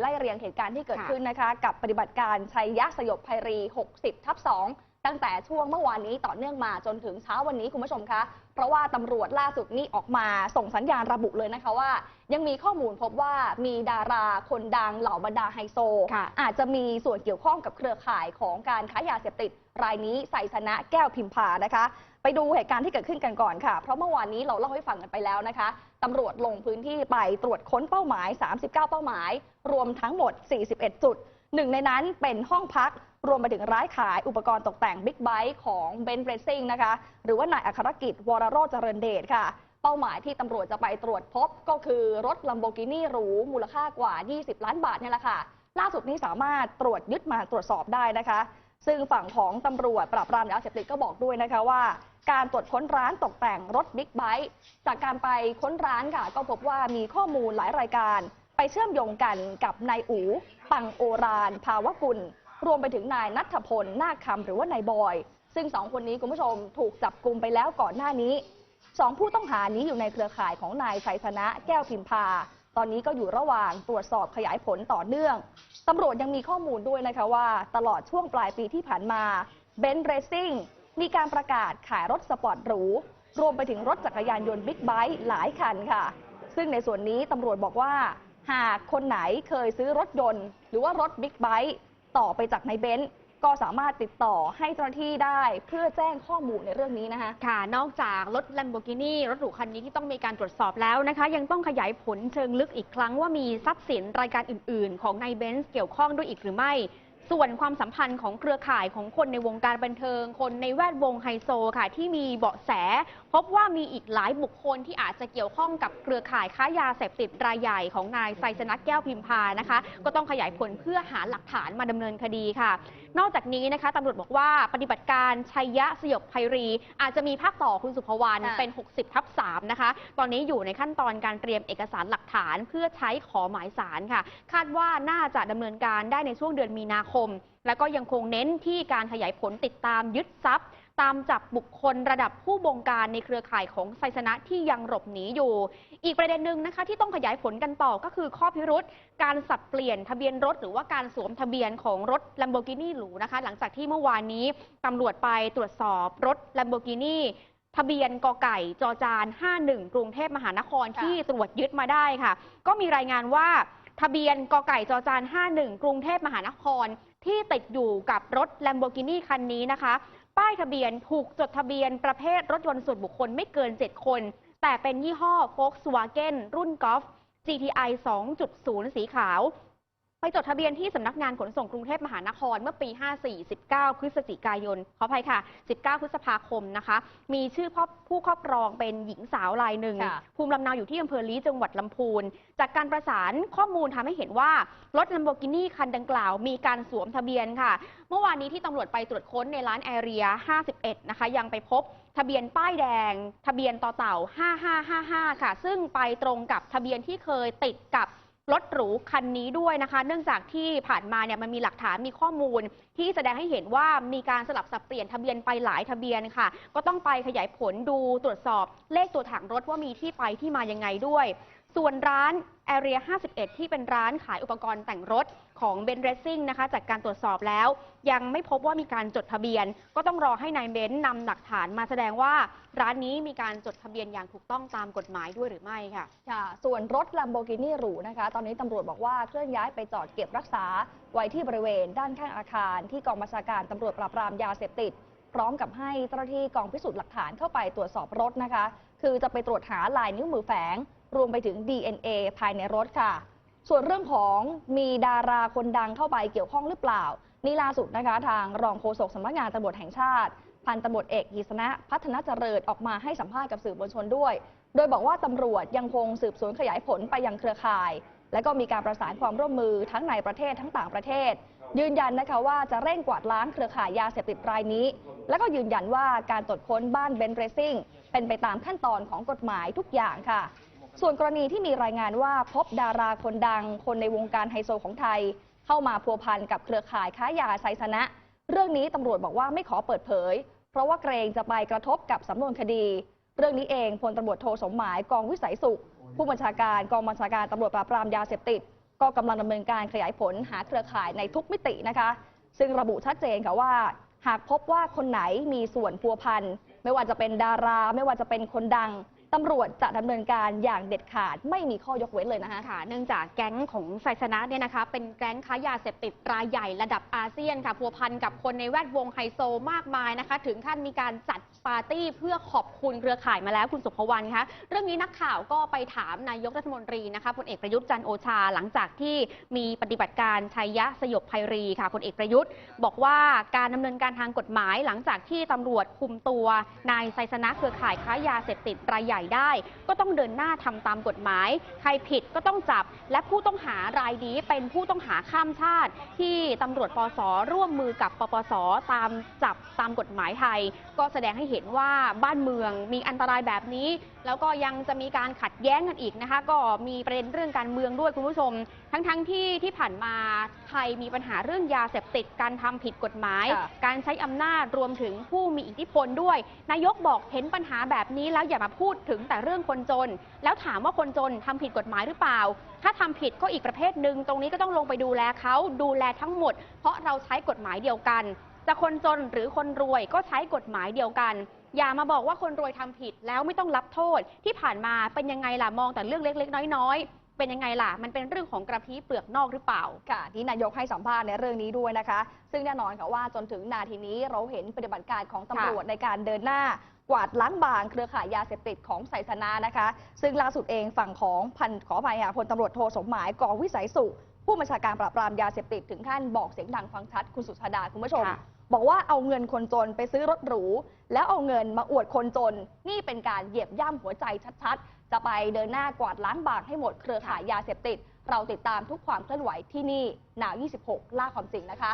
ไล่เรียงเหตุการณ์ที่เกิดค่ะขึ้นนะคะ กับปฏิบัติการชัยยะสยบภัยรี 60 ทับ 2 ตั้งแต่ช่วงเมื่อวานนี้ต่อเนื่องมาจนถึงเช้าวันนี้คุณผู้ชมคะ เพราะว่าตำรวจล่าสุดนี้ออกมาส่งสัญญาณระบุเลยนะคะว่า ยังมีข้อมูลพบว่ามีดาราคนดังเหล่าบรรดาไฮโซค่ะอาจจะมีส่วนเกี่ยวข้องกับเครือข่ายของการค้ายาเสพติดรายนี้ไซสนะแก้วพิมพานะคะ ไปดูเหตุการณ์ที่เกิดขึ้นกันก่อนค่ะ เพราะเมื่อวานนี้เราเล่าให้ฟังกันไปแล้วนะคะ ตำรวจลงพื้นที่ไปตรวจค้นเป้าหมาย 39 เป้าหมาย รวมทั้งหมด 41 จุด หนึ่งในนั้นเป็นห้องพัก รวมไปถึงร้านขายอุปกรณ์ตกแต่งบิ๊กไบค์ของเบนเรซิ่งนะคะ หรือว่านายอัครกิจ วรโรจเจริญเดชค่ะ เป้าหมายที่ตำรวจจะไปตรวจพบก็คือรถลัมโบกินีหรูมูลค่ากว่า 20 ล้านบาทนี่แหละค่ะ ล่าสุดนี้สามารถตรวจยึดมาตรวจสอบได้นะคะ ซึ่งฝั่งของตำรวจปราบปรามยาเสพติดก็บอกด้วยนะคะว่า การตรวจค้นร้านตกแต่งรถบิ๊กไบค์จากการไปค้นร้านค่ะ ก็พบว่ามีข้อมูลหลายรายการ ไปเชื่อมโยงกันกับนายอูปังโอราน ภาวกุล รวมไปถึงนายนัทพลนาคคำหรือว่านายบอย ซึ่งสองคนนี้คุณผู้ชมถูกจับกลุ่มไปแล้วก่อนหน้านี้สองผู้ต้องหานี้อยู่ในเครือข่ายของนายชัยชนะแก้วพิมพา ตอนนี้ก็อยู่ระหว่างตรวจสอบขยายผลต่อเนื่องตำรวจยังมีข้อมูลด้วยนะคะว่า ตลอดช่วงปลายปีที่ผ่านมาเบน z ์เรซิ่งมีการประกาศขายรถสปอร์ตหรู รวมไปถึงรถจักรยานยนต์บิ๊กไบค์หลายคันค่ะ ซึ่งในส่วนนี้ตำรวจบอกว่า หากคนไหนเคยซื้อรถยนต์ หรือว่ารถบิ๊กไบค์ต่อไปจากในเบนซ์ ก็สามารถติดต่อให้เจ้าหน้าที่ได้เพื่อแจ้งข้อมูลในเรื่องนี้นะคะ ค่ะ นอกจากรถ Lamborghini รถหรูคันนี้ที่ต้องมีการตรวจสอบแล้วนะคะ ยังต้องขยายผลเชิงลึกอีกครั้งว่ามีทรัพย์สินรายการอื่น ๆ ของนายเบนซ์เกี่ยวข้องด้วยอีกหรือไม่ ส่วนความสัมพันธ์ของเครือข่ายของคนในวงการบันเทิง คนในแวดวงไฮโซค่ะ ที่มีเบาะแส พบว่ามีอีกหลายบุคคลที่อาจจะเกี่ยวข้องกับเครือข่ายค้ายาเสพติดรายใหญ่ของนายไซสนักแก้วพิมพานะคะ ก็ต้องขยายผลเพื่อหาหลักฐานมาดำเนินคดีค่ะ นอกจากนี้นะคะตำรวจบอกว่าปฏิบัติการชัยยะสยบภัยรี อาจจะมีภาคต่อคุณสุภวรรณเป็น 60ทับ3นะคะ ตอนนี้อยู่ในขั้นตอนการเตรียมเอกสารหลักฐาน เพื่อใช้ขอหมายสารค่ะ คาดว่าน่าจะดำเนินการได้ในช่วงเดือนมีนาคมแล้วก็ยังคงเน้นที่การขยายผลติดตามยึดทรัพย์ ตามจับบุคคลระดับผู้บงการในเครือข่ายของไซสนะที่ยังหลบหนีอยู่ อีกประเด็นหนึ่งนะคะที่ต้องขยายผลกันต่อก็คือข้อพิรุษการสับเปลี่ยนทะเบียนรถ หรือว่าการสวมทะเบียนของรถ Lamborghini หรูนะคะ หลังจากที่เมื่อวานนี้ตำรวจไปตรวจสอบรถ Lamborghini ทะเบียนกไก่จอจาน 51 กรุงเทพมหานครที่ตรวจยึดมาได้ค่ะ ก็มีรายงานว่าทะเบียนกไก่จอจาน 51 กรุงเทพมหานคร ที่ติดอยู่กับรถแลมโบกินีคันนี้นะคะ ป้ายทะเบียนถูกจดทะเบียนประเภทรถยนต์ส่วนบุคคลไม่เกิน 7 คน แต่เป็นยี่ห้อ Volkswagen รุ่น Golf GTI 2.0 สีขาว ไปจดทะเบียนที่สำนักงานขนส่งกรุงเทพมหานครเมื่อปี 54 19 พฤศจิกายน ขออภัยค่ะ 19 พฤษภาคมนะคะ มีชื่อพ่อผู้ครอบครองเป็นหญิงสาวรายหนึ่งค่ะภูมิลำเนาอยู่ที่อำเภอลี้จังหวัดลำพูน จากการประสานข้อมูลทำให้เห็นว่า รถ Lamborghini คันดังกล่าว มีการสวมทะเบียนค่ะ เมื่อวานนี้ที่ตำรวจไปตรวจค้นในร้านแอเรีย 51 นะคะ ยังไปพบทะเบียนป้ายแดง ทะเบียนต่อเต่า 5555 ค่ะ ซึ่งไปตรงกับทะเบียนที่เคยติดกับ รถหรูคันนี้ด้วยนะคะ เนื่องจากที่ผ่านมาเนี่ยมันมีหลักฐานมีข้อมูล ที่แสดงให้เห็นว่ามีการสลับสับเปลี่ยนทะเบียนไปหลายทะเบียนค่ะ ก็ต้องไปขยายผลดูตรวจสอบเลขตัวถังรถว่ามีที่ไปที่มายังไงด้วย ส่วนร้าน Area 51 ที่เป็นร้านขายอุปกรณ์แต่งรถของ b e n Racing นะคะ จากการตรวจสอบแล้ว ยังไม่พบว่ามีการจดทะเบียน ก็ต้องรอให้นายเบนนำหลักฐานมาแสดงว่าร้านนี้มีการจดทะเบียนอย่างถูกต้องตามกฎหมายด้วยหรือไม่ค่ะ ค่ะ ส่วนรถ Lamborghini หรูนะคะ ตอนนี้ตำรวจบอกว่าเคลื่อนย้ายไปจอดเก็บรักษา ไว้ที่บริเวณด้านข้างอาคาร ที่กองบัญชาการตำรวจปราบปรามยาเสพติด พร้อมกับให้เจ้าหน้าที่กองพิสูจน์หลักฐานเข้าไปตรวจสอบรถนะคะ คือจะไปตรวจหาลายนิ้วมือแฝง รวมไปถึง DNA ภายในรถค่ะ ส่วนเรื่องของมีดาราคนดังเข้าไปเกี่ยวข้องหรือเปล่า นี่ล่าสุดนะคะทางรองโฆษกสำนักงานตำรวจแห่งชาติ พันตำรวจเอกกิษณะพัฒนาเจริญออกมาให้สัมภาษณ์กับสื่อมวลชนด้วย โดยบอกว่าตำรวจยังคงสืบสวนขยายผลไปยังเครือข่าย และก็มีการประสานความร่วมมือทั้งในประเทศทั้งต่างประเทศ ยืนยันนะคะว่าจะเร่งกวาดล้างเครือข่ายยาเสพติดรายนี้ และก็ยืนยันว่าการตรวจค้นบ้านเบนเรซิ่งเป็นไปตามขั้นตอนของกฎหมายทุกอย่างค่ะ ส่วนกรณีที่มีรายงานว่าพบดาราคนดัง คนในวงการไฮโซของไทย เข้ามาพัวพันกับเครือข่ายค้ายาไซสนะ เรื่องนี้ตำรวจบอกว่าไม่ขอเปิดเผย เพราะว่าเกรงจะไปกระทบกับสำนวนคดี เรื่องนี้เองพลตำรวจโทสมหมายกองวิสัยสุข ผู้บัญชาการกองบัญชาการตำรวจปราบปรามยาเสพติด ก็กำลังดำเนินการขยายผลหาเครือข่ายในทุกมิตินะคะ ซึ่งระบุชัดเจนค่ะว่า หากพบว่าคนไหนมีส่วนพัวพันไม่ว่าจะเป็นดารา ไม่ว่าจะเป็นคนดัง ตำรวจจะดำเนินการอย่างเด็ดขาดไม่มีข้อยกเว้นเลยนะคะ ค่ะเนื่องจากแก๊งของไซสนะเนี่ยนะคะ เป็นแก๊งค้ายาเสพติดรายใหญ่ระดับอาเซียนค่ะพัวพันกับคนในแวดวงไฮโซมากมายนะคะ ถึงขั้นมีการจัดปาร์ตี้เพื่อขอบคุณเครือข่ายมาแล้วคุณสุภวรรณคะเรื่องนี้นักข่าวก็ไปถามนายกรัฐมนตรีนะคะพลเอกประยุทธ์จันทร์โอชา หลังจากที่มีปฏิบัติการชัยยะสยบภัยรีค่ะพลเอกประยุทธ์ บอกว่าการดำเนินการทางกฎหมาย หลังจากที่ตำรวจคุมตัวนายไซสนะเครือข่ายค้ายาเสพติดรายใหญ่ได้ ก็ต้องเดินหน้าทำตามกฎหมาย ใครผิดก็ต้องจับ และผู้ต้องหารายนี้เป็นผู้ต้องหาข้ามชาติ ที่ตำรวจปสร่วมมือกับปปสตามจับตามกฎหมายไทย ก็แสดงให้เห็นว่าบ้านเมืองมีอันตรายแบบนี้ แล้วก็ยังจะมีการขัดแย้งกันอีกนะคะ ก็มีประเด็นเรื่องการเมืองด้วยคุณผู้ชม ทั้งๆทที่ที่ผ่านมาไทยมีปัญหาเรื่องยาเสพติดการทำผิดกฎหมายค่ะการใช้อำนาจรวมถึงผู้มีอิทธิพลด้วย นายกบอกเห็นปัญหาแบบนี้แล้วอย่ามาพูดถึงแต่เรื่องคนจน แล้วถามว่าคนจนทำผิดกฎหมายหรือเปล่า ถ้าทำผิดก็อีกประเภทหนึ่งตรงนี้ก็ต้องลงไปดูแลเขาดูแลทั้งหมด เพราะเราใช้กฎหมายเดียวกันจะคนจนหรือคนรวยก็ใช้กฎหมายเดียวกัน อย่ามาบอกว่าคนรวยทำผิดแล้วไม่ต้องรับโทษ ที่ผ่านมาเป็นยังไงล่ะมองแต่เรื่องเล็ก ๆ น้อยๆ เป็นยังไงล่ะ มันเป็นเรื่องของกระพี้เปลือกนอกหรือเปล่าค่ะที่นายกให้สัมภาษณ์ในเรื่องนี้ด้วยนะคะ ซึ่งแน่นอนค่ะว่าจนถึงนาทีนี้เราเห็นปฏิบัติการของตำรวจในการเดินหน้า กวาดล้างบางเครือข่ายยาเสพติดของไซสนานะคะ ซึ่งล่าสุดเองฝั่งของพันขออภัยค่ะพลตำรวจโทสมหมายกองวิสัยสุขผู้บัญชาการปราบปรามยาเสพติดถึงขั้นบอกเสียงดังฟังชัดคุณสุชาดาคุณผู้ชมค่ะบอกว่าเอาเงินคนจนไปซื้อรถหรู แล้วเอาเงินมาอวดคนจน นี่เป็นการเหยียบย่ำหัวใจชัดๆ จะไปเดินหน้ากวาดล้างบางให้หมดเครือข่ายยาเสพติด เราติดตามทุกความเคลื่อนไหวที่นี่หนาว 26 ล่าความจริงนะคะ